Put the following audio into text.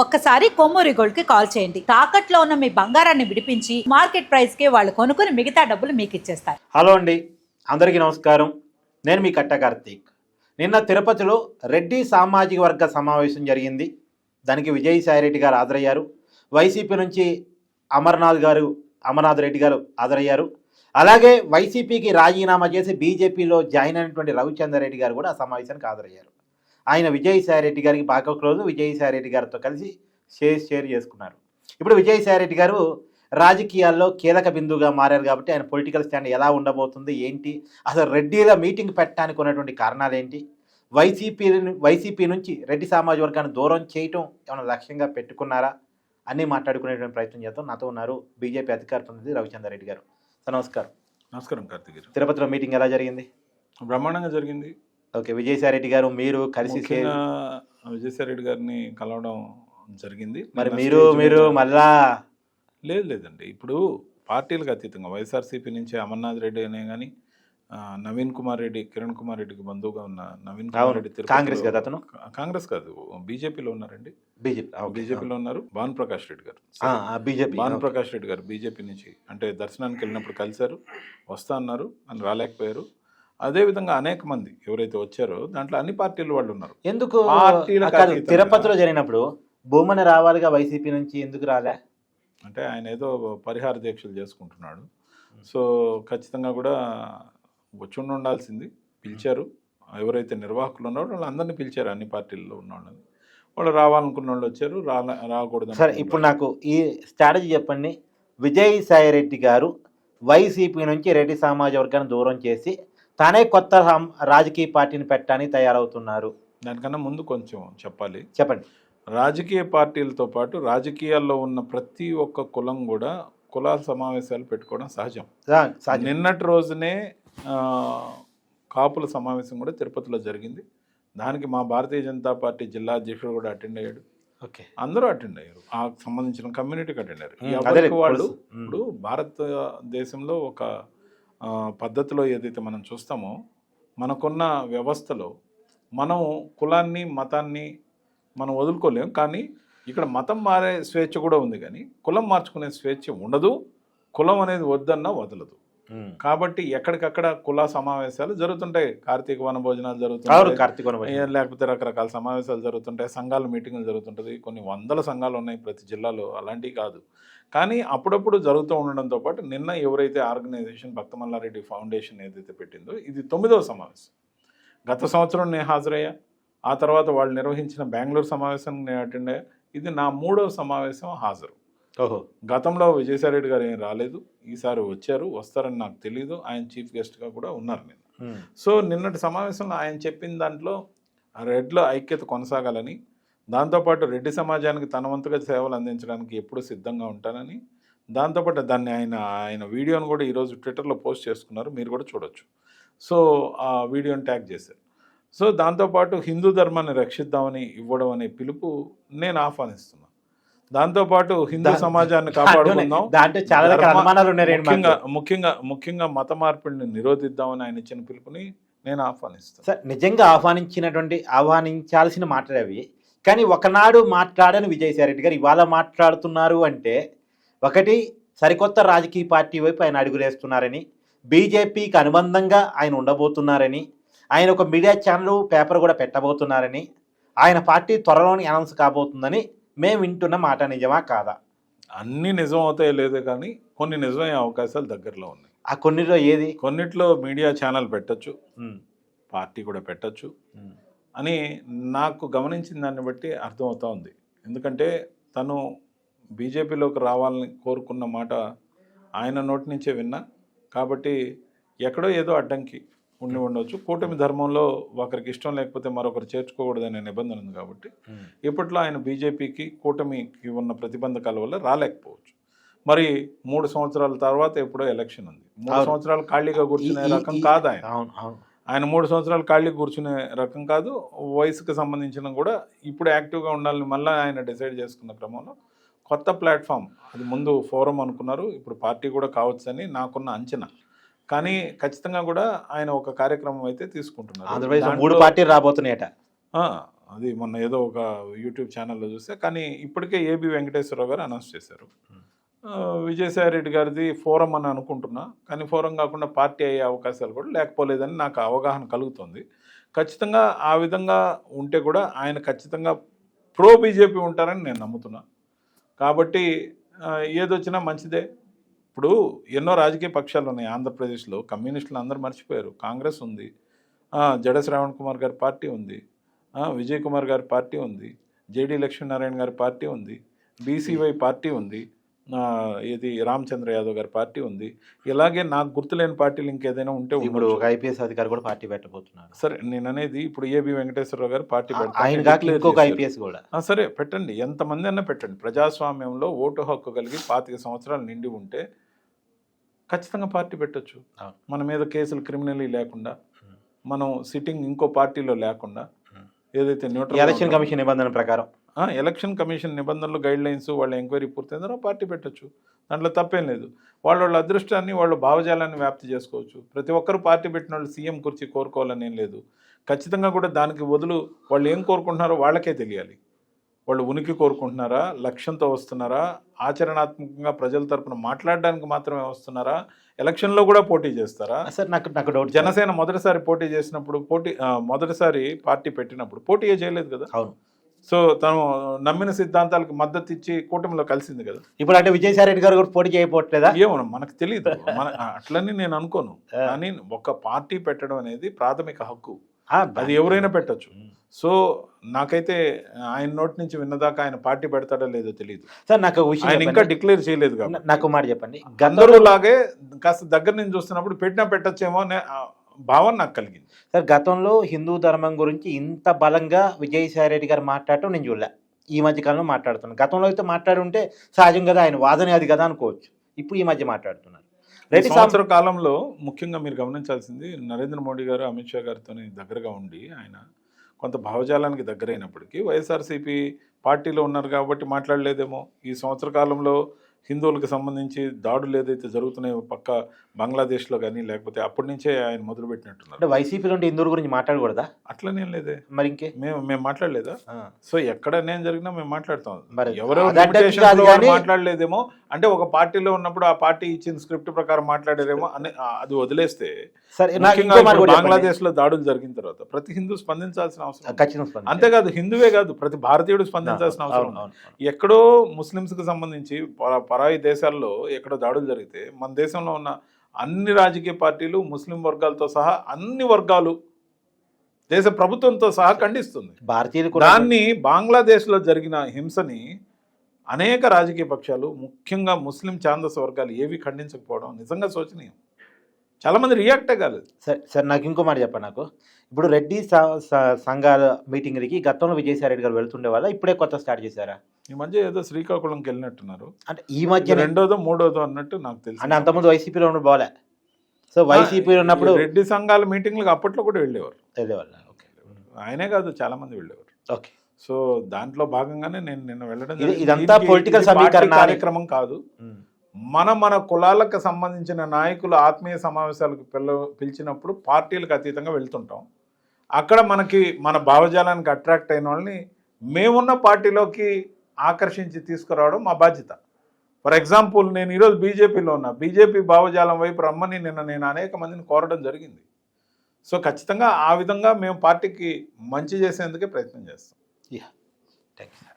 ఒక్కసారి కొమ్మూరి గోల్డ్కి కాల్ చేయండి. తాకట్లో ఉన్న మీ బంగారాన్ని విడిపించి మార్కెట్ ప్రైస్కి వాళ్ళు కొనుక్కుని మిగతా డబ్బులు మీకు ఇచ్చేస్తారు. హలో అండి. అందరికీ నమస్కారం. నేను మీ కట్ట కార్తీక్. నిన్న తిరుపతిలో రెడ్డి సామాజిక వర్గ సమావేశం జరిగింది. దానికి విజయసాయిరెడ్డి గారు హాజరయ్యారు. వైసీపీ నుంచి అమర్నాథ్ గారు అమర్నాథ్ రెడ్డి గారు హాజరయ్యారు. అలాగే వైసీపీకి రాజీనామా చేసి బీజేపీలో జాయిన్ అయినటువంటి రవిచంద్ర రెడ్డి గారు కూడా ఆ సమావేశానికి హాజరయ్యారు. ఆయన విజయసాయిరెడ్డి గారికి బాగా క్లోజ్ విజయసాయిరెడ్డి గారితో కలిసి షేర్ షేర్ చేసుకున్నారు. ఇప్పుడు విజయసాయిరెడ్డి గారు రాజకీయాల్లో కీలక బిందువుగా మారారు కాబట్టి ఆయన పొలిటికల్ స్టాండ్ ఎలా ఉండబోతుంది ఏంటి? అసలు రెడ్డిల మీటింగ్ పెట్టడానికి ఉన్నటువంటి కారణాలు ఏంటి? వైసీపీ వైసీపీ నుంచి రెడ్డి సామాజిక వర్గాన్ని దూరం చేయటం ఏమైనా లక్ష్యంగా పెట్టుకున్నారా? అన్నీ మాట్లాడుకునేటువంటి ప్రయత్నం చేద్దాం. నాతో ఉన్నారు బీజేపీ అధికార ప్రతినిధి రవిచంద్ర రెడ్డి గారు. సార్ నమస్కారం. నమస్కారం కార్తీక్ తిరుపతిలో మీటింగ్ ఎలా జరిగింది? బ్రహ్మాండంగా జరిగింది. ఓకే విజయసాయిరెడ్డి గారు మీరు కలిసి ముఖ్యంగా విజయసాయి రెడ్డి గారిని కలవడం జరిగింది. మరి మీరు మీరు మళ్ళా లేదు లేదండి. ఇప్పుడు పార్టీలకు అతీతంగా వైఎస్ఆర్సీపీ నుంచి అమర్నాథ్ రెడ్డి అనే కానీ నవీన్ కుమార్ రెడ్డి కిరణ్ కుమార్ రెడ్డికి బంధువుగా ఉన్న నవీన్ కుమార్. రెడ్డి కాంగ్రెస్ కదా అతను? కాంగ్రెస్ కాదు. బీజేపీలో ఉన్నారండి. బీజేపీ బీజేపీలో ఉన్నారు. భాను ప్రకాష్ రెడ్డి గారు. బీజేపీ భాను ప్రకాష్ రెడ్డి గారు బీజేపీ నుంచి అంటే దర్శనానికి వెళ్ళినప్పుడు కలిశారు. వస్తా అన్నారు. అని రాలేకపోయారు. అదే విధంగా అనేక మంది ఎవరైతే వచ్చారో దాంట్లో అన్ని పార్టీల వాళ్ళు ఉన్నారు. ఎందుకు. తిరుపతిలో జరిగినప్పుడు భూమన రావాలిగా వైసీపీ నుంచి ఎందుకు రాలే? అంటే ఆయన ఏదో పరిహార దీక్షలు చేసుకుంటున్నాడు. సో ఖచ్చితంగా కూడా వచ్చి ఉండి ఉండాల్సింది. పిలిచారు. ఎవరైతే నిర్వాహకులు ఉన్నారో వాళ్ళందరినీ పిలిచారు అన్ని పార్టీల్లో ఉన్న వాళ్ళని వాళ్ళు రావాలనుకున్న వాళ్ళు వచ్చారు రాకూడదు సరే ఇప్పుడు నాకు ఈ స్ట్రాటజీ చెప్పండి. విజయ్ సాయి రెడ్డి గారు వైసీపీ నుంచి రెడ్డి సామాజిక వర్గాన్ని దూరం చేసి తానే కొత్త రాజకీయ పార్టీని పెట్టడానికి తయారవుతున్నారు. దానికన్నా ముందు కొంచెం చెప్పాలి. చెప్పండి. రాజకీయ పార్టీలతో పాటు రాజకీయాల్లో ఉన్న ప్రతి ఒక్క కులం కూడా కులాల సమావేశాలు పెట్టుకోవడం సహజం. నిన్నటి రోజునే కాపుల సమావేశం కూడా తిరుపతిలో జరిగింది. దానికి మా భారతీయ జనతా పార్టీ జిల్లా అధ్యక్షుడు కూడా అటెండ్ అయ్యాడు. ఓకే. అందరూ అటెండ్ అయ్యారు. ఆ సంబంధించిన కమ్యూనిటీకి అటెండ్ అయ్యారు. వాళ్ళు. ఇప్పుడు భారతదేశంలో ఒక పద్ధతిలో ఏదైతే మనం చూస్తామో మనకున్న వ్యవస్థలో మనం కులాన్ని మతాన్ని మనం వదులుకోలేం. కానీ ఇక్కడ మతం మారే స్వేచ్ఛ కూడా ఉంది. కానీ కులం మార్చుకునే స్వేచ్ఛ ఉండదు. కులం అనేది వద్దన్నా వదలదు. కాబట్టి ఎక్కడికక్కడ కుల సమావేశాలు జరుగుతుంటాయి. కార్తీక వన భోజనాలు జరుగుతుంటాయి. కార్తీక్. ఏ లేకపోతే రకరకాల సమావేశాలు జరుగుతుంటాయి. సంఘాల మీటింగులు జరుగుతుంటుంది కొన్ని వందల సంఘాలు ఉన్నాయి ప్రతి జిల్లాలో. అలాంటివి కాదు. కానీ అప్పుడప్పుడు జరుగుతూ ఉండడంతో పాటు నిన్న ఎవరైతే ఆర్గనైజేషన్ భక్తమల్లారెడ్డి ఫౌండేషన్ ఏదైతే పెట్టిందో ఇది తొమ్మిదవ సమావేశం. గత సంవత్సరం నేను హాజరయ్యా. ఆ తర్వాత వాళ్ళు నిర్వహించిన బెంగళూరు సమావేశానికి నేను అటెండ్ అయ్యా. ఇది నా మూడవ సమావేశం హాజరు. ఓహో. గతంలో విజయసాయిరెడ్డి గారు ఏం రాలేదు. ఈసారి వచ్చారు వస్తారని నాకు తెలియదు ఆయన చీఫ్ గెస్ట్గా కూడా ఉన్నారు నిన్న. సో నిన్నటి సమావేశంలో ఆయన చెప్పిన దాంట్లో రెడ్ల ఐక్యత కొనసాగాలని దాంతోపాటు రెడ్డి సమాజానికి తన వంతుగా సేవలు అందించడానికి ఎప్పుడూ సిద్ధంగా ఉంటానని దాంతోపాటు దాన్ని ఆయన ఆయన వీడియోను కూడా ఈరోజు ట్విట్టర్లో పోస్ట్ చేసుకున్నారు. మీరు కూడా చూడొచ్చు. సో ఆ వీడియోని ట్యాగ్ చేశారు. సో దాంతోపాటు హిందూ ధర్మాన్ని రక్షిద్దామని ఇవ్వడం అనే పిలుపు నేను ఆహ్వానిస్తున్నాను. దాంతోపాటు హిందూ దా- సమాజాన్ని కాపాడుకుందాం. దాంట్లో చాలా అనుమానాలు ఉన్నాయి ముఖ్యంగా. ముఖ్యంగా ముఖ్యంగా మత మార్పిడిని నిరోధిద్దామని ఆయన ఇచ్చిన పిలుపుని నేను ఆహ్వానిస్తాను. సార్ నిజంగా ఆహ్వానించినటువంటి ఆహ్వానించాల్సిన మాటలు అవి. కానీ ఒకనాడు మాట్లాడని విజయసాయి రెడ్డి గారు ఇవాళ మాట్లాడుతున్నారు అంటే ఒకటి సరికొత్త రాజకీయ పార్టీ వైపు ఆయన అడుగులేస్తున్నారని బీజేపీకి అనుబంధంగా ఆయన ఉండబోతున్నారని ఆయన ఒక మీడియా ఛానల్ పేపర్ కూడా పెట్టబోతున్నారని ఆయన పార్టీ త్వరలోనే అనౌన్స్ కాబోతుందని మేము వింటున్న మాట నిజమా కాదా? అన్ని నిజం అవుతాయో లేదో కానీ కొన్ని నిజమయ్యే అవకాశాలు దగ్గరలో ఉన్నాయి. ఆ కొన్నిలో ఏది? కొన్నిట్లో మీడియా ఛానల్ పెట్టొచ్చు. పార్టీ కూడా పెట్టొచ్చు. అని నాకు గమనించిన దాన్ని బట్టి అర్థమవుతా ఉంది. ఎందుకంటే తను బీజేపీలోకి రావాలని కోరుకున్న మాట ఆయన నోటి నుంచే విన్నా. కాబట్టి ఎక్కడో ఏదో అడ్డంకి ఉండి ఉండవచ్చు కూటమి ధర్మంలో ఒకరికి ఇష్టం లేకపోతే మరొకరు చేర్చుకోకూడదనే నిబంధన ఉంది కాబట్టి ఉమ్. ఇప్పట్లో ఆయన బీజేపీకి కూటమికి ఉన్న ప్రతిబంధకాల వల్ల రాలేకపోవచ్చు. మరి మూడు సంవత్సరాల తర్వాత ఎప్పుడో ఎలక్షన్ ఉంది. మూడు. సంవత్సరాలు ఖాళీగా కూర్చునే రకం కాదు ఆయన. ఆయన మూడు సంవత్సరాలు ఖాళీ కూర్చునే రకం కాదు. వయసుకు సంబంధించిన కూడా ఇప్పుడు యాక్టివ్గా ఉండాలని మళ్ళీ ఆయన డిసైడ్ చేసుకున్న క్రమంలో కొత్త ప్లాట్ఫామ్ అది ముందు ఫోరం అనుకున్నారు. ఇప్పుడు పార్టీ కూడా కావచ్చు అని నాకున్న అంచనా. కానీ ఖచ్చితంగా కూడా ఆయన ఒక కార్యక్రమం అయితే తీసుకుంటున్నారు. ఆంధ్రప్రదేశ్ మూడు దాంట్లో- పార్టీలు రాబోతున్నాయట. ఆ, అది మొన్న ఏదో ఒక యూట్యూబ్ ఛానల్లో చూస్తే కానీ ఇప్పటికే ఏబి వెంకటేశ్వరరావు గారు అనౌన్స్ చేశారు. విజయసాయి రెడ్డి గారిది ఫోరం అని అనుకుంటున్నా కానీ ఫోరం కాకుండా పార్టీ అయ్యే అవకాశాలు కూడా లేకపోలేదని నాకు అవగాహన కలుగుతుంది. ఖచ్చితంగా ఆ విధంగా ఉంటే కూడా ఆయన ఖచ్చితంగా ప్రో బీజేపీ ఉంటారని నేను నమ్ముతున్నా. కాబట్టి ఏదొచ్చినా మంచిదే. ఇప్పుడు ఎన్నో రాజకీయ పక్షాలు ఉన్నాయి. ఆంధ్రప్రదేశ్లో కమ్యూనిస్టులు అందరూ మర్చిపోయారు. కాంగ్రెస్ ఉంది. జడ శ్రావణ్ కుమార్ గారి పార్టీ ఉంది. విజయ్ కుమార్ గారి పార్టీ ఉంది. జేడి లక్ష్మీనారాయణ గారి పార్టీ ఉంది. బీసీవై పార్టీ ఉంది. ఇది రామచంద్ర యాదవ్ గారి పార్టీ ఉంది. ఇలాగే నాకు గుర్తులేని పార్టీలు ఇంకేదైనా ఉంటే ఇప్పుడు. ఒక ఐపీఎస్ అధికారి కూడా పార్టీ పెట్టబోతున్నారు. సరే నేను అనేది ఇప్పుడు ఏబి వెంకటేశ్వరరావు గారు పార్టీ. ఐపీఎస్ కూడా. సరే పెట్టండి. ఎంతమంది అన్నా పెట్టండి. ప్రజాస్వామ్యంలో ఓటు హక్కు కలిగి పాతిక సంవత్సరాలు నిండి ఉంటే ఖచ్చితంగా పార్టీ పెట్టొచ్చు. మన మీద కేసులు క్రిమినల్ లేకుండా. మనం సిట్టింగ్ ఇంకో పార్టీలో లేకుండా. ఏదైతే న్యూట్రల్ ఎలక్షన్ కమిషన్ నిబంధన ప్రకారం. ఎలక్షన్ కమిషన్ నిబంధనలు గైడ్ లైన్స్ వాళ్ళ ఎంక్వైరీ పూర్తయిందో పార్టీ పెట్టొచ్చు. దాంట్లో తప్పేం లేదు. వాళ్ళ వాళ్ళ అదృష్టాన్ని వాళ్ళ భావజాలాన్ని వ్యాప్తి చేసుకోవచ్చు. ప్రతి ఒక్కరు పార్టీ పెట్టిన వాళ్ళు సీఎం కుర్చీ కోరుకోవాలని ఏం లేదు. ఖచ్చితంగా కూడా దానికి వదులు వాళ్ళు ఏం కోరుకుంటున్నారో వాళ్ళకే తెలియాలి. వాళ్ళు ఉనికి కోరుకుంటున్నారా? లక్ష్యంతో వస్తున్నారా? ఆచరణాత్మకంగా ప్రజల తరపున మాట్లాడడానికి మాత్రమే వస్తున్నారా? ఎలక్షన్లో కూడా పోటీ చేస్తారా? సార్ నాకు నాకు డౌట్ జనసేన మొదటిసారి పోటీ చేసినప్పుడు పోటీ మొదటిసారి పార్టీ పెట్టినప్పుడు పోటీయే చేయలేదు కదా? అవును. సో తను నమ్మిన సిద్ధాంతాలకు మద్దతు ఇచ్చి కూటమిలో కలిసింది కదా? ఇప్పుడు అంటే విజయసాయి రెడ్డి గారు కూడా పోటీ చేయకపోవట్లేదా ఏమో మనకు తెలియదు మన అట్లని నేను అనుకోను. కానీ ఒక పార్టీ పెట్టడం అనేది ప్రాథమిక హక్కు. అది ఎవరైనా పెట్టొచ్చు. సో నాకైతే ఆయన నోటి నుంచి విన్నదాకా ఆయన పార్టీ పెడతాడో లేదో తెలియదు సార్ నాకు ఆయన ఇంకా. డిక్లేర్ చేయలేదు కాబట్టి. నాకు మాట చెప్పండి. గతంలో లాగే కాస్త దగ్గర నుంచి చూస్తున్నప్పుడు పెట్టినా పెట్టచ్చేమో అనే భావన నాకు కలిగింది. సార్ గతంలో హిందూ ధర్మం గురించి ఇంత బలంగా విజయసాయి రెడ్డి గారు మాట్లాడటం నేను చూడలే. ఈ మధ్య కాలంలో మాట్లాడుతున్నాను గతంలో అయితే మాట్లాడి ఉంటే సహజం కదా ఆయన వాదనే అది కదా అనుకోవచ్చు. ఇప్పుడు ఈ మధ్య మాట్లాడుతున్నారు. సంవత్సర కాలంలో ముఖ్యంగా మీరు గమనించాల్సింది నరేంద్ర మోడీ గారు అమిత్ షా గారితో దగ్గరగా ఉండి ఆయన కొంత భావజాలానికి దగ్గరైనప్పటికీ వైఎస్ఆర్సీపీ పార్టీలో ఉన్నారు కాబట్టి మాట్లాడలేదేమో. ఈ సంవత్సర కాలంలో హిందువులకు సంబంధించి దాడులు ఏదైతే జరుగుతున్నాయో పక్క బంగ్లాదేశ్లో కానీ లేకపోతే అప్పటి నుంచే ఆయన మొదలుపెట్టినట్టున్నారు అంటే వైసీపీలో ఉంటే హిందువుల గురించి మాట్లాడకూడదా? అట్లనేం లేదే. మరి ఇంకే? మేము మేము మాట్లాడలేదా. సో ఎక్కడ నేను జరిగినా మేము మాట్లాడతాం. మరి ఎవరో మాట్లాడలేదేమో. అంటే ఒక పార్టీలో ఉన్నప్పుడు ఆ పార్టీ ఇచ్చిన స్క్రిప్ట్ ప్రకారం మాట్లాడారేమో అని అది వదిలేస్తే. బంగ్లాదేశ్లో దాడులు జరిగిన తర్వాత ప్రతి హిందూ స్పందించాల్సిన అవసరం. అంతేకాదు హిందువే కాదు ప్రతి భారతీయుడు స్పందించాల్సిన అవసరం. ఎక్కడో ముస్లిమ్స్కి సంబంధించి పరాయి దేశాల్లో ఎక్కడో దాడులు జరిగితే మన దేశంలో ఉన్న అన్ని రాజకీయ పార్టీలు ముస్లిం వర్గాలతో సహా అన్ని వర్గాలు దేశ ప్రభుత్వంతో సహా ఖండిస్తుంది. భారతీయులు దాన్ని బంగ్లాదేశ్లో జరిగిన హింసని అనేక రాజకీయ పక్షాలు ముఖ్యంగా ముస్లిం ఛాందస వర్గాలు ఏవి ఖండించకపోవడం నిజంగా శోచనీయం. చాలా మంది రియాక్టే కాలేదు సరే సరే నాకు ఇంకో మాట చెప్పండి నాకు. ఇప్పుడు రెడ్డి సంఘాల మీటింగ్కి గతంలో విజయసాయి రెడ్డి గారు వెళ్తుండే వాళ్ళ ఇప్పుడే కొత్త స్టార్ట్ చేశారా? ఈ మధ్య ఏదో శ్రీకాకుళంకి వెళ్ళినట్టున్నారు. అంటే ఈ మధ్య రెండోదో మూడోదో అన్నట్టు నాకు తెలుసు అంటే అంతకుముందు వైసీపీలో ఉన్న పోలే సో వైసీపీ ఉన్నప్పుడు రెడ్డి సంఘాల మీటింగ్లకు అప్పట్లో కూడా వెళ్ళేవారు. వెళ్ళేవాళ్ళ ఓకే. ఆయనే కాదు చాలా మంది వెళ్ళేవారు. ఓకే. సో దాంట్లో భాగంగానే నేను నిన్న వెళ్ళడం. ఇదంతా పార్టీ సమీకరణ కార్యక్రమం కాదు. మన మన కులాలకు సంబంధించిన నాయకులు ఆత్మీయ సమావేశాలకు పిల్ల పిలిచినప్పుడు పార్టీలకు అతీతంగా వెళ్తుంటాం. అక్కడ మనకి మన భావజాలానికి అట్రాక్ట్ అయిన వాళ్ళని మేమున్న పార్టీలోకి ఆకర్షించి తీసుకురావడం మా బాధ్యత. ఫర్ ఎగ్జాంపుల్ నేను ఈరోజు బీజేపీలో ఉన్నా. బీజేపీ భావజాలం వైపు రమ్మని నిన్న నేను అనేక మందిని కోరడం జరిగింది. సో ఖచ్చితంగా ఆ విధంగా మేము పార్టీకి మంచి చేసేందుకే ప్రయత్నం చేస్తాం. Yeah thank you